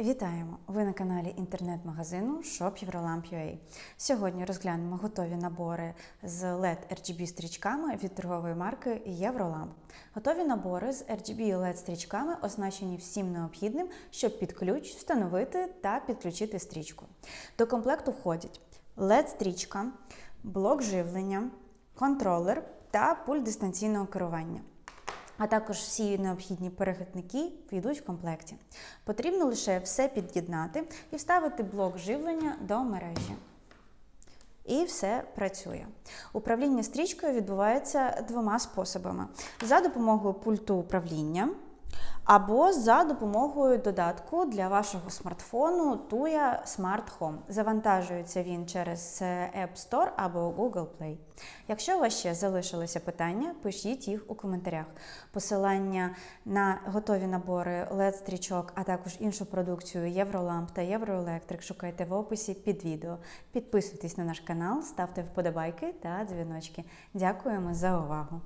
Вітаємо! Ви на каналі інтернет-магазину Shop. Сьогодні розглянемо готові набори з LED RGB стрічками від торгової марки Євроламп. Готові набори з RGB LED стрічками оснащені всім необхідним, щоб під ключ встановити та підключити стрічку. До комплекту входять LED стрічка, блок живлення, контролер та пульт дистанційного керування. А також всі необхідні перехідники війдуть в комплекті. Потрібно лише все під'єднати і вставити блок живлення до мережі. І все працює. Управління стрічкою відбувається двома способами: за допомогою пульту управління або за допомогою додатку для вашого смартфону Tuya Smart Home. Завантажується він через App Store або Google Play. Якщо у вас ще залишилися питання, пишіть їх у коментарях. Посилання на готові набори LED-стрічок, а також іншу продукцію Євроламп та Євроелектрик шукайте в описі під відео. Підписуйтесь на наш канал, ставте вподобайки та дзвіночки. Дякуємо за увагу!